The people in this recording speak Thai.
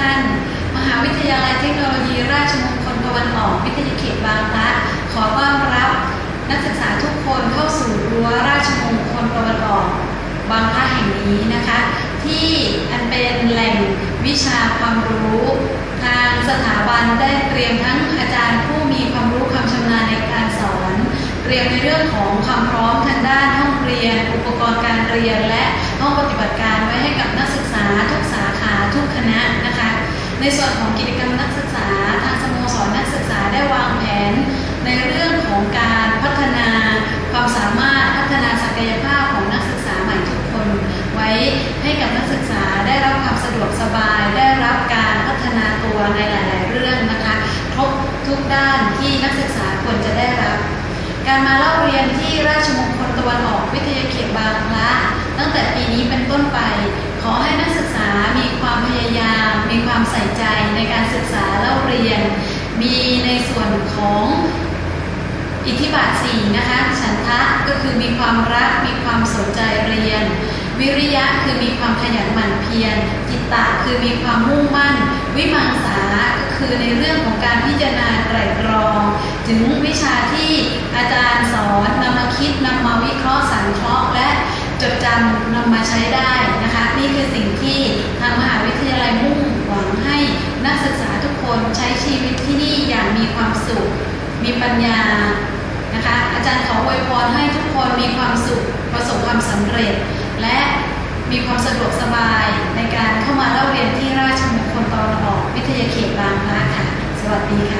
ท่าน มหาวิทยาลัยเทคโนโลยี ราชมงคลตะวันออกวิทยาเขตบางพลัดขอต้อนรับ นักศึกษาทุกคนเข้าสู่รั้วราชมงคลตะวันออกบางพระแห่งนี้นะคะ ที่อันเป็นแหล่งวิชาความรู้ทางสถาบันได้เตรียมทั้งอาจารย์ผู้มีความรู้ความชำนาญในการสอน เตรียมในเรื่องของความพร้อมทางด้านห้องเรียน อุปกรณ์การเรียนและห้องปฏิบัติการไว้ให้กับนักศึกษาทุกสาขาทุกคณะ ในส่วนของกิจกรรมนักศึกษาทางสโมสรนักศึกษาได้วางแผน ในเรื่องของการพัฒนาความสามารถพัฒนาศักยภาพของนักศึกษาใหม่ทุกคน ไว้ให้กับนักศึกษาได้รับความสะดวกสบาย ได้รับการพัฒนาตัวในหลาย ๆ เรื่องนะคะครบทุกด้านที่นักศึกษาควรจะได้รับ การมาเล่าเรียนที่ราชมงคลตะวันออกวิทยาเขตบางพระตั้งแต่ปีนี้เป็นต้นไป ขอให้นักศึกษามีความพยายาม มีความใส่ใจในการศึกษาเล่าเรียน มีในส่วนของอิทธิบาทสี่นะคะฉันทะก็คือมีความรัก มีความสนใจเรียน วิริยะคือมีความขยันหมั่นเพียรจิตตะคือมีความมุ่งมั่น วิมังสาก็คือในเรื่องของการพิจารณาไตรตรอง ถึงวิชาที่อาจารย์สอนนำมาคิดนำมาวิเคราะห์สังเคราะห์และจดจำนำมาใช้ได้นะคะ นี่คือสิ่งที่ทางมหาวิทยาลัยมุ่งหวังให้นักศึกษาทุกคนใช้ชีวิตที่นี่อย่างมีความสุข มีปัญญานะคะ อาจารย์ขออวยพรให้ทุกคนมีความสุขประสบความสำเร็จ และมีความสะดวกสบายในการเข้ามาเล่าเรียนที่ราชมงคลตอนออกวิทยาเขตบางพระค่ะ สวัสดีค่ะ